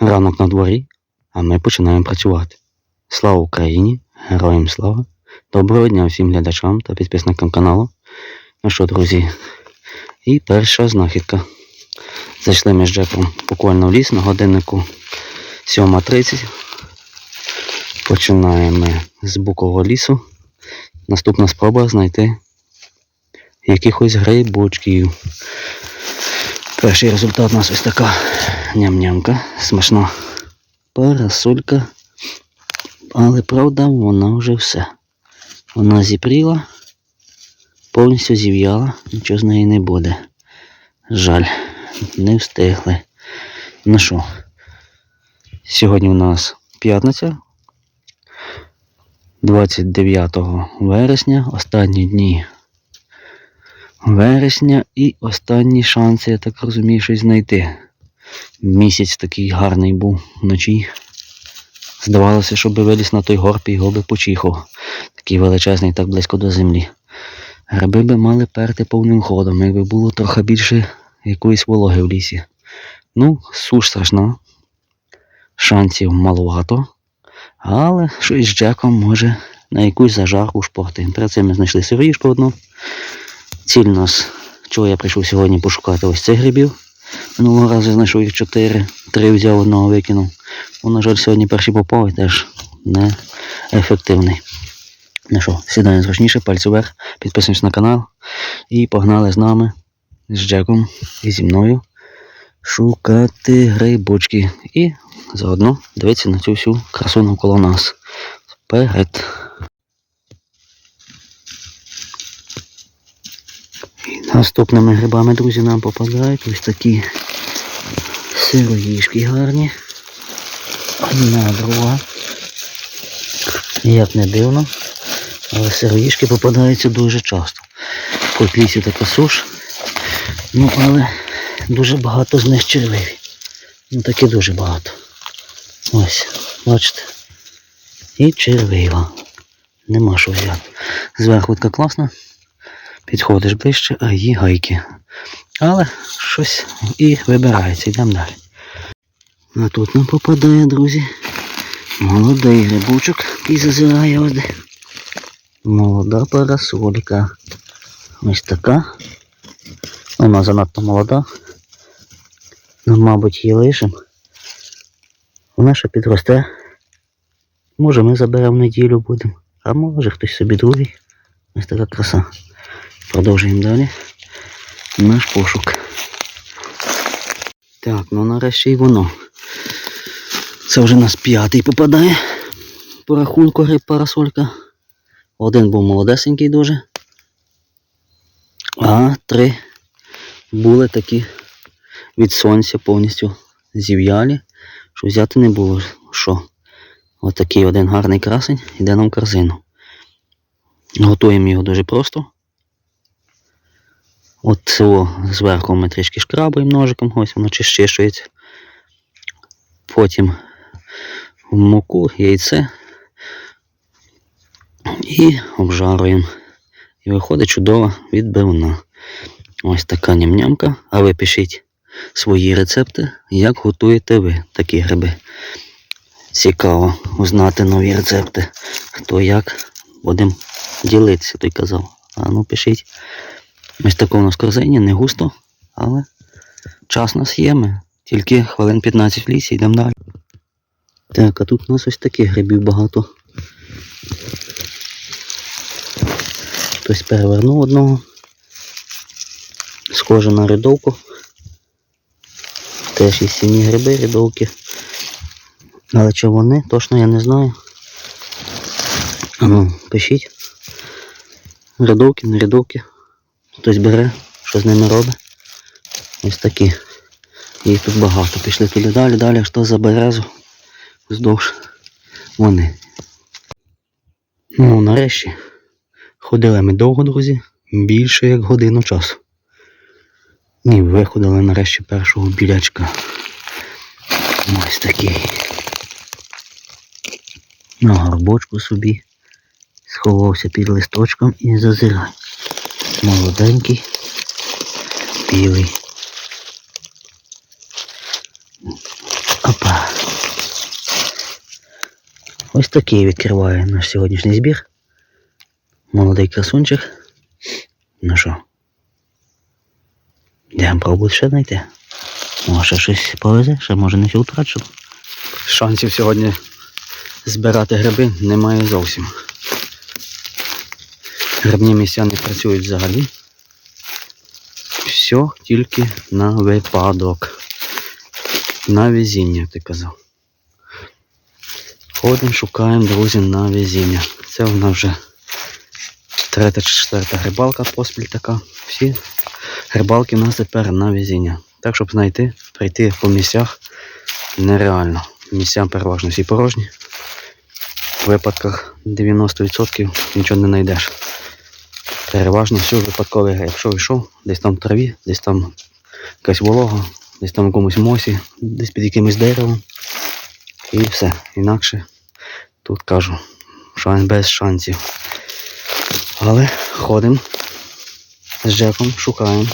Ранок на дворі, а ми починаємо працювати. Слава Україні! Героям слава! Доброго дня всім глядачам та підписникам каналу. Ну що, друзі, і перша знахідка. Зайшли ми з Джеком буквально в ліс на годиннику 7.30. Починаємо з букового лісу. Наступна спроба знайти якихось грибочків. Перший результат у нас ось така ням-нямка, смачна парасолька. Але правда вона вже все. Вона зіпріла, повністю зів'яла, нічого з неї не буде. Жаль, не встигли. Ну що, сьогодні у нас п'ятниця, 29 вересня, останні дні вересня і останні шанси, я так розумію, щось знайти. Місяць такий гарний був вночі. Здавалося, щоб виліз на той горб і його би почихав. Такий величезний, так близько до землі. Гриби би мали перти повним ходом, якби було трохи більше якоїсь вологи в лісі. Ну, суш страшна. Шансів маловато. Але щось з Джеком може на якусь зажарку шпорти. Перед цим ми знайшли сироїшку одну. Ціль у нас, чого я прийшов сьогодні пошукати ось цих грибів. Минулого разу знайшов їх чотири, три взяв, одного викинув. Ну, на жаль, сьогодні перший попав теж не ефективний. Ну що, сідаємо зручніше, пальці вверх, підписуємось на канал і погнали з нами, з Джеком і зі мною шукати грибочки. І заодно дивитися на цю всю красу навколо нас. Вперед! Наступними грибами, друзі, нам попадають ось такі сироїшки гарні. Одна друга. Як не дивно, але сироїшки попадаються дуже часто. Хоч лісі така суш. Ну, але дуже багато з них червиві. Ну таки дуже багато. Ось, бачите. І червива. Нема що взяти. Зверху така класна. Підходиш ближче, а її гайки. Але щось і вибирається, йдемо далі. А тут нам попадає, друзі. Молодий грибочок, який зазирає ось. Молода парасолька. Ось така. Вона занадто молода. Ну, мабуть, її лишимо. Вона ще підросте. Може ми заберемо неділю будемо. А може хтось собі другий. Ось така краса. Продовжуємо далі. Наш пошук. Так, ну нарешті й воно. Це вже нас п'ятий попадає. По рахунку гриб парасолька. Один був молодесенький дуже. А три були такі від сонця повністю зів'ялі, що взяти не було. Що? Отакий один гарний красень йде нам в корзину. Готуємо його дуже просто. От зверху ми трішки шкрабаємо ножиком, ось воно чищується. Потім в муку, яйце і обжаруємо. І виходить чудова відбивна. Ось така ням-нямка. А ви пишіть свої рецепти, як готуєте ви такі гриби. Цікаво узнати нові рецепти. Хто як будемо ділитися, той казав. А ну пишіть. Ось таке у нас корзині, не густо, але час нас є. Ми тільки хвилин 15 в лісі, йдемо далі. Так, а тут у нас ось таких грибів багато. Хтось перевернув одного. Схоже на рядовку. Теж є сіні гриби, рядовки. Але чи вони, точно я не знаю. А ну, пишіть. Рядовки, не рядовки. Хтось бере, що з ними робить. Ось такі. Їх тут багато. Пішли туди далі, далі, то за березу. Вздовж вони. Ну, нарешті. Ходили ми довго, друзі. Більше як годину часу. І виходили нарешті першого білячка. Ось такий. На горбочку собі. Сховався під листочком і зазирає. Молоденький, білий. Опа. Ось такий відкриває наш сьогоднішній збір. Молодий красунчик. Ну що? Йдемо пробувати ще знайти. Може щось повезе, ще може не фільтрачу. Шансів сьогодні збирати гриби немає зовсім. Грибні місця не працюють взагалі. Все тільки на випадок. На везіння, ти казав. Ходимо, шукаємо друзі на везіння. Це в нас вже третя чи четверта грибалка поспіль така. Всі грибалки в нас тепер на везіння. Так, щоб знайти, прийти по місцях нереально. Місця переважно всі порожні. В випадках 90% нічого не знайдеш. Переважно все випадковий гриб. Якщо йшов, десь там в траві, десь там якась волога, десь там в якомусь мосі, десь під якимось деревом. І все. Інакше тут кажу, шан без шансів. Але ходимо з Джеком, шукаємо,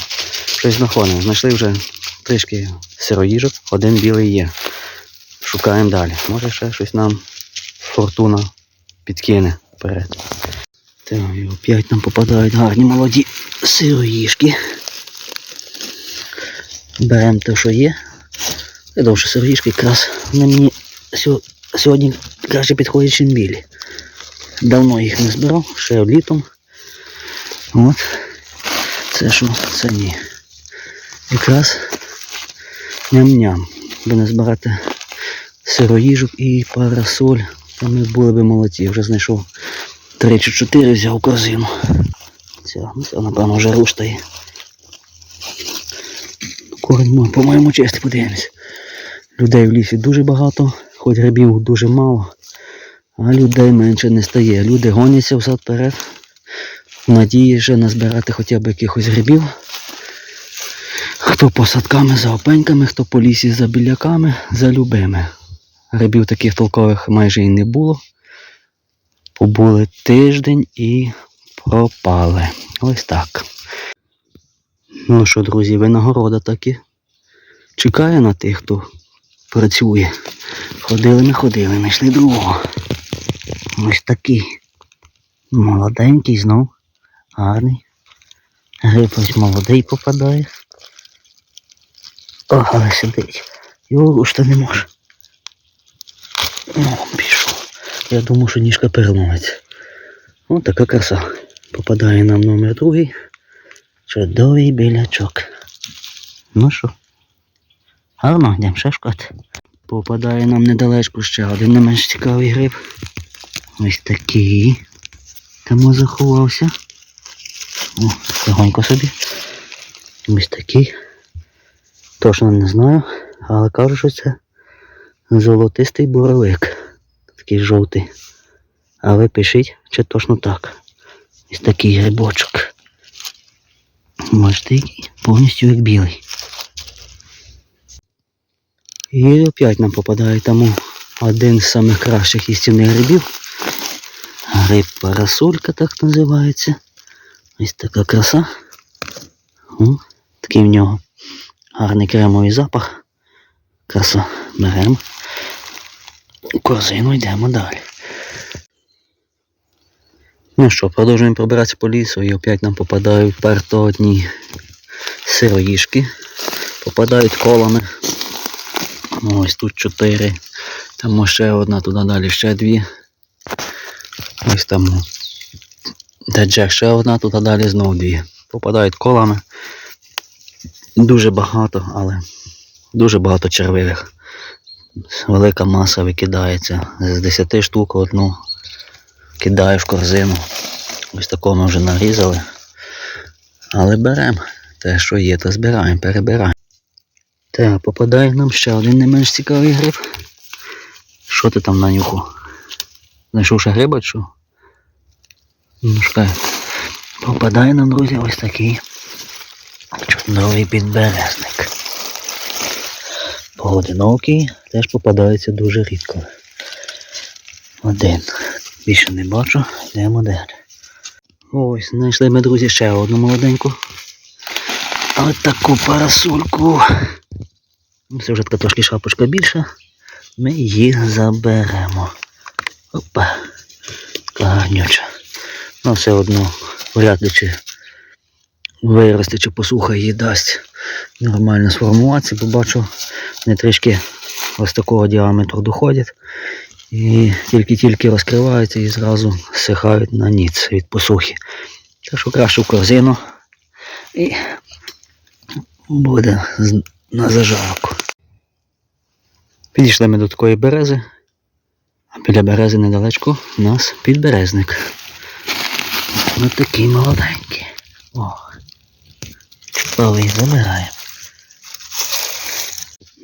щось знаходимо. Знайшли вже трішки сироїжок, один білий є. Шукаємо далі. Може ще щось нам фортуна підкине вперед. Так, і опять нам попадають гарні молоді сироїжки. Беремо те, що є. Я думаю, що якраз вони мені сьогодні краще підходять, ніж білі. Давно їх не збирав, ще літом. От. Це що? Це ні. Якраз ням-ням. Би не збирати сироїжок і парасоль. Там ми були б молодці. Вже знайшов три чи чотири взяв корзину. Ну, це напевно, вже руштає. Корень, мой, по-моєму, чистий, подивимось. Людей в лісі дуже багато, хоч грибів дуже мало, а людей менше не стає. Люди гоняться взад вперед. Надії вже назбирати хоча б якихось грибів. Хто по садками за опеньками, хто по лісі за біляками, за любими. Грибів таких толкових майже і не було. Побули тиждень і пропали. Ось так. Ну що, друзі, винагорода таки чекає на тих, хто працює. Ходили, не ходили, знайшли другого. Ось такий. Молоденький знов. Гарний. Гриб ось молодий попадає. О, але сидить. Його рушити не може. О, пішов. Я думав, що ніжка переломиться. Ось така краса. Попадає нам номер другий. Чудовий білячок. Ну що? Гарно, йдемо ще шукати. Попадає нам недалечко ще один не менш цікавий гриб. Ось такий. Тому заховався. О, легонько собі. Ось такий. Точно не знаю, але кажу, що це золотистий боровик. Такий жовтий. А ви пишіть, чи точно так. Ось такий грибочок. Який повністю як білий. І опять нам попадає тому один з самих кращих істинних грибів. Гриб парасолька так називається. Ось така краса. О, такий в нього гарний кремовий запах. Краса. Беремо. Корзину йдемо далі. Ну що, продовжуємо пробиратися по лісу і опять нам попадають перто одні сироїшки. Попадають колами. Ось тут чотири. Там ще одна, туди далі ще дві. Ось там. Джек ще одна, туди далі знову дві. Попадають колами. Дуже багато, але дуже багато червивих. Велика маса викидається. З 10 штук одну кидаю в корзину. Ось такого ми вже нарізали. Але беремо. Те, що є, то збираємо, перебираємо. Так, попадає нам ще один не менш цікавий гриб. Що ти там на нюху? Знайшов ще гриба, що? Ну шукай. Попадає нам, друзі, ось такий чудовий підберезник. Поодинокий теж попадається дуже рідко. Один. Більше не бачу, йдемо далі. Ось, знайшли ми, друзі, ще одну молоденьку. Ось таку парасольку. Це вже така трошки шапочка більша. Ми її заберемо. Опа. Гарнюча. Ну, все одно вряд ли чи виросте, чи посуха її дасть нормально сформуватися, бо бачу, вони трішки ось такого діаметру доходять. І тільки-тільки розкриваються і зразу сихають на ніц від посухи. Так що краще в корзину і буде на зажарку. Підійшли ми до такої берези, а біля берези недалечко у нас підберезник. Ось такий молоденький. О, чудовий, забираємо.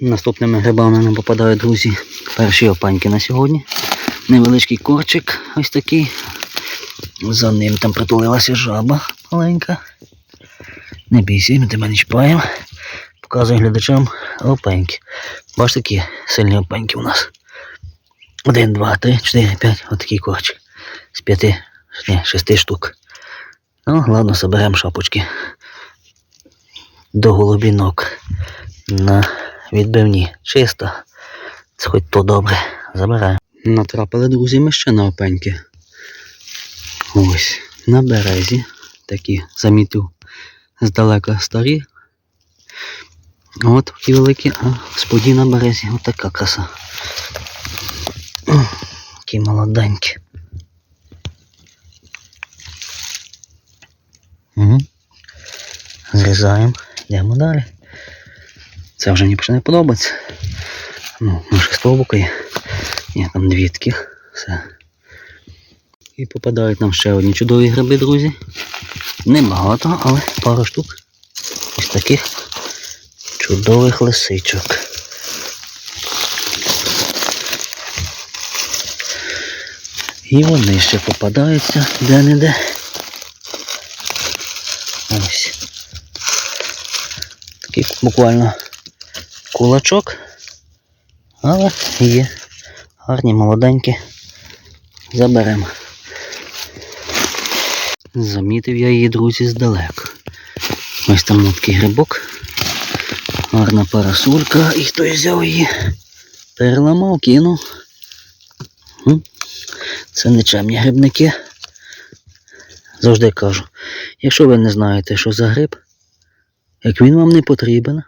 Наступними грибами нам попадають, друзі, перші опаньки на сьогодні. Невеличкий корчик ось такий. За ним там притулилася жаба маленька. Не бійся, ми тебе не чіпаємо. Показую глядачам опеньки. Бачите, такі сильні опеньки у нас. Один, два, три, чотири, п'ять. Отакий корчик. З п'яти, шести штук. Ну, ладно, соберемо шапочки. До голубінок. На відбивні. Чисто. Це хоч то добре. Забираємо. Натрапили, друзі, ми ще на опеньки. Ось, на березі. Такі замітив здалека старі. От такі великі, а споді на березі. От така краса. Такі молоденькі. Угу. Зрізаємо, йдемо далі. Це вже мені почне подобатися. Ну, може стовбука є. Ні, там дві таких. Все. І попадають нам ще одні чудові гриби, друзі. Небагато, але пару штук. Ось таких чудових лисичок. І вони ще попадаються де-не-де. Ось. Буквально кулачок. Але є гарні, молоденькі. Заберемо. Замітив я її, друзі, здалека. Ось там такий грибок. Гарна парасулька. І хтось взяв її. Переламав, кинув. Це нечемні грибники. Завжди кажу, якщо ви не знаєте, що за гриб, як він вам не потрібен,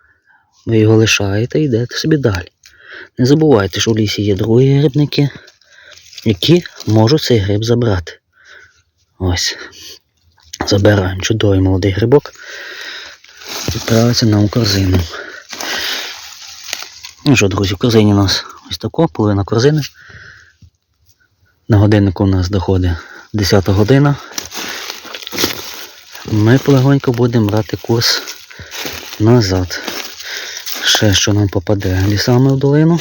ви його лишаєте і йдете собі далі. Не забувайте, що в лісі є другі грибники, які можуть цей гриб забрати. Ось. Забираємо чудовий молодий грибок. Відправиться нам у корзину. Ну що, друзі, в корзині у нас ось тако, половина корзини. На годиннику у нас доходить 10 година. Ми полегонько будемо брати курс назад. Ще що нам попаде лісами в долину,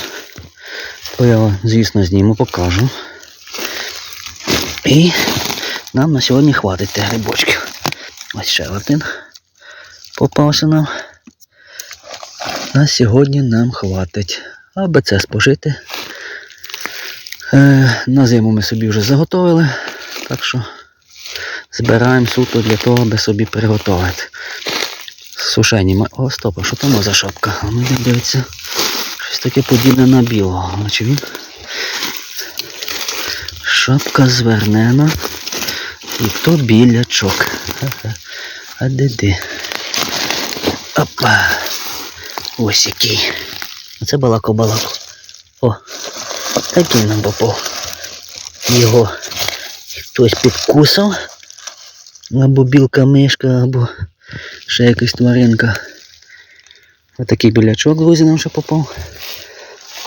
то я, звісно, зніму, покажу. І нам на сьогодні хватить тих грибочків. Ось ще один попався нам. На сьогодні нам хватить. Аби це спожити. Е, на зиму ми собі вже заготовили, так що збираємо суто для того, аби собі приготувати. Сушені. О, стоп, а що там за шапка? А ну йдемо дивитися. Щось таке подібне на білого. А чи він? Шапка звернена. І то білячок. А де де? Опа. Ось який. Оце балако-балако. О, такий нам попав. Його хтось підкусав. Або білка мишка, або ще якась тваринка. Отакий білячок, друзі, нам ще попав.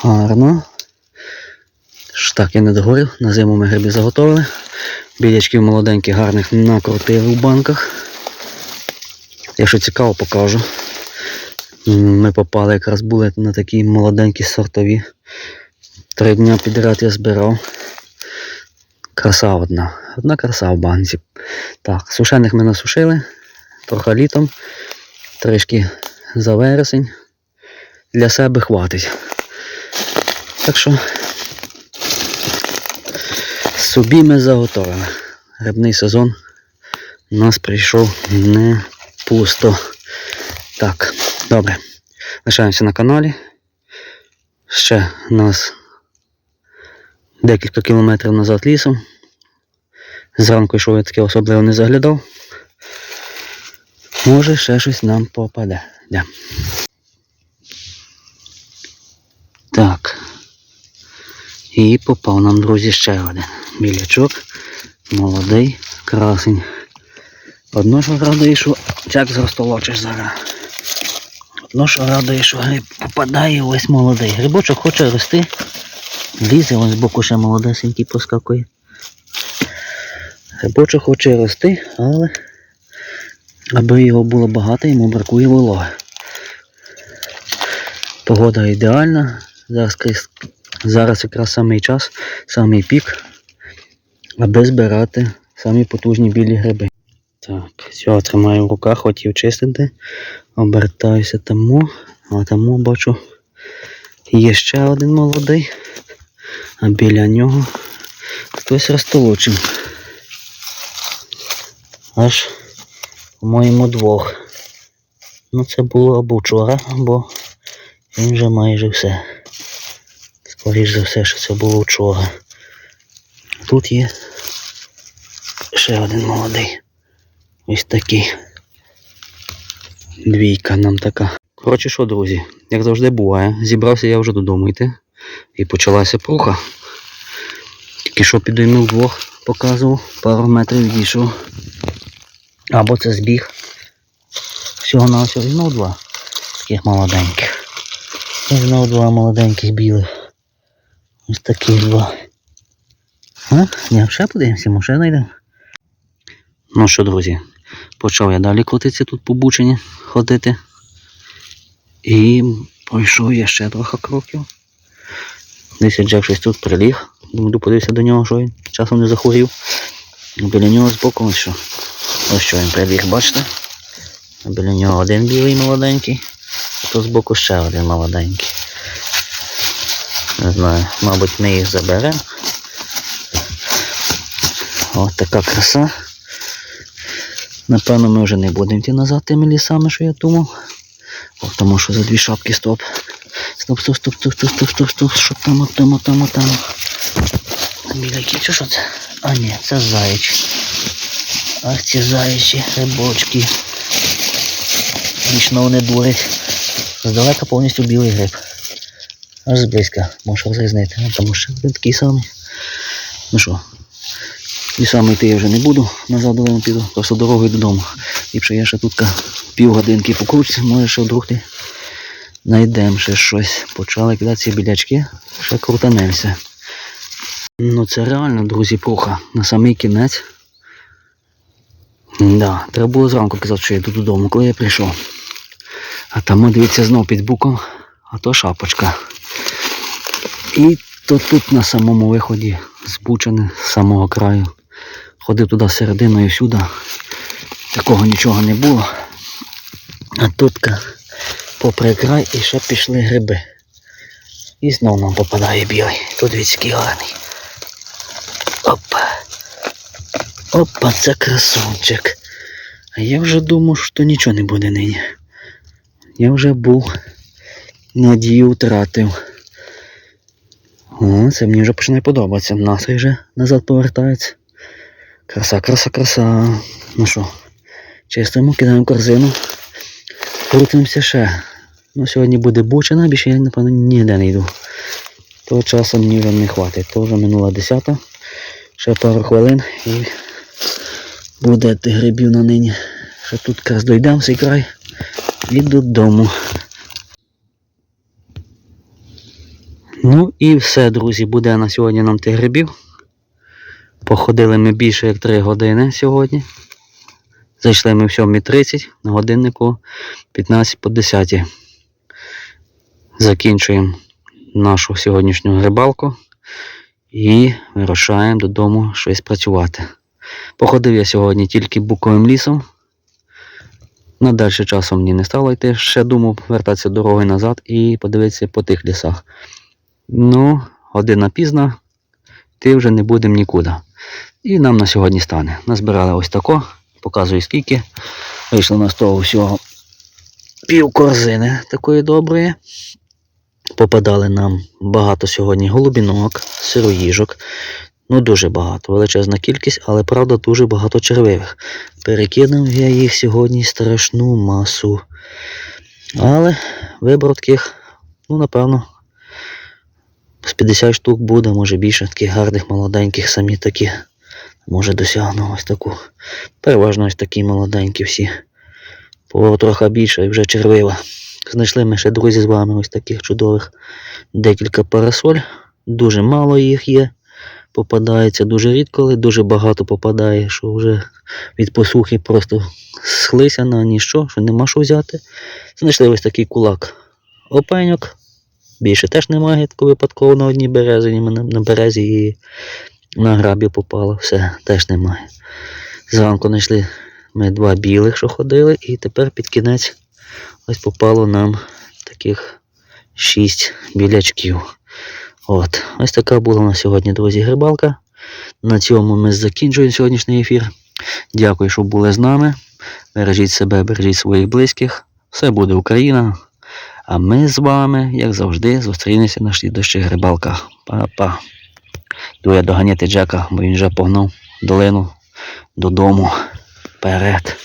Гарно. Так, я не догорів. На зиму ми гриби заготовили. Білячків молоденьких, гарних накрутили в банках. Якщо цікаво, покажу. Ми попали якраз були на такі молоденькі сортові. Три дня підряд я збирав. Краса одна. Одна краса в банці. Так, сушених ми насушили. Трохи літом. Трішки за вересень. Для себе хватить. Так що собі ми заготовили. Грибний сезон у нас прийшов не пусто. Так, добре. Лишаємося на каналі. Ще у нас декілька кілометрів назад лісом. Зранку йшов я таке особливо не заглядав. Може ще щось нам попаде. Да. Так. І попав нам, друзі, ще один білячок. Молодий, красень. Одно що радує, що чак зростолочиш зараз. Одно що радує, що гриб попадає, ось молодий. Грибочок хоче рости. Лізе, ось з боку ще молодесенький поскакує. Грибочок хоче рости, але аби його було багато, йому бракує вологи. Погода ідеальна. Зараз, зараз якраз самий час, самий пік, аби збирати самі потужні білі гриби. Так, все, тримаю в руках, хотів чистити. Обертаюся тому, а тому бачу є ще один молодий, а біля нього хтось розтолочив. Аж, по-моєму, двох. Ну це було або вчора, або він вже майже все. Скоріш за все, що це було вчора. Тут є ще один молодий. Ось такий. Двійка нам така. Коротше що, друзі, як завжди буває, зібрався я вже додому йти. І почалася пруха. Тільки що підіймив двох, показував, пару метрів дійшов. Або це збіг. Всього на всього знов два таких молоденьких. І знов два молоденьких білих. Ось таких два. А? Ні, ще подивимося, може знайдемо. Ну що, друзі, почав я далі крутитися тут по бучині ходити. І пройшов я ще трохи кроків. Десь Джек щось тут приліг. Буду подивитися до нього, що він часом не захворів. Біля нього збоку ось що. Ось що він приліг, бачите? Біля нього один білий молоденький, а то збоку ще один молоденький. Не знаю, мабуть, ми їх заберемо. Ось така краса. Напевно, ми вже не будемо йти назад тими лісами, що я думав. О, тому що за дві шапки стоп. Стоп, стоп, стоп, стоп, стоп, стоп, стоп, стоп, що там, там, там, там. Біляки, чи що це? А ні, це заєч. Ах, ці заячі грибочки. Вічно вони дурять. Здалека повністю білий гриб. Аж зблизька, розрізнити. Ну, тому що він такий самий. Ну що, і саме йти я вже не буду, назад додому піду, просто дорогою додому. Ліпше я ще тут півгодинки покручуся, може ще вдруг ти знайдемо ще щось. Почали кидатися білячки, ще крутанемося. Ну це реально, друзі, пруха. На самий кінець. Да, треба було зранку казати, що я йду додому, коли я прийшов. А там, дивіться, знов під буком, а то шапочка. І то тут на самому виході збучене з самого краю. Ходив туди серединою сюди. Такого нічого не було. А тут попри край і ще пішли гриби. І знов нам попадає білий. Тут відський гарний. Опа. Опа, це красунчик. А я вже думав, що нічого не буде нині. Я вже був надію втратив. О, це мені вже починає подобатися. Настрій вже назад повертається. Краса, краса, краса. Ну що, чистимо, кидаємо корзину. Крутимося ще. Ну, сьогодні буде бучина, більше я, напевно, ніде не йду. Того часу мені вже не хватить. То вже минула десята. Ще пару хвилин і буде тих грибів на нині. Ще тут якраз дойдемо цей край і додому. Ну і все, друзі, буде на сьогодні нам тих грибів. Походили ми більше як 3 години сьогодні. Зайшли ми в 7.30 на годиннику 15 по 10. Закінчуємо нашу сьогоднішню рибалку і вирушаємо додому щось працювати. Походив я сьогодні тільки буковим лісом. На далі часом мені не стало йти. Ще думав вертатися дорогою назад і подивитися по тих лісах. Ну, година пізна, йти вже не будемо нікуди. І нам на сьогодні стане. Назбирали ось тако, показую скільки. Вийшло на того всього пів корзини такої доброї. Попадали нам багато сьогодні голубінок, сироїжок. Ну, дуже багато, величезна кількість, але правда дуже багато червивих. Перекинув я їх сьогодні страшну масу. Але вибортких, ну, напевно, з 50 штук буде, може більше таких гарних, молоденьких, самі такі. Може досягну ось таку. Переважно ось такі молоденькі всі. По трохи більше і вже червива. Знайшли ми ще друзі з вами ось таких чудових декілька парасоль. Дуже мало їх є. Попадається дуже рідко, але дуже багато попадає, що вже від посухи просто схлися на ніщо, що нема що взяти. Знайшли ось такий кулак опеньок. Більше теж немає, тако випадково на одній березі, на березі і на грабі попало. Все, теж немає. Зранку знайшли ми два білих, що ходили, і тепер під кінець ось попало нам таких шість білячків. От, ось така була на сьогодні, друзі, грибалка. На цьому ми закінчуємо сьогоднішній ефір. Дякую, що були з нами. Бережіть себе, бережіть своїх близьких. Все буде Україна. А ми з вами, як завжди, зустрінемося на слідущих грибалках. Па-па. Йду я доганяти Джека, бо він вже погнав долину додому. Вперед.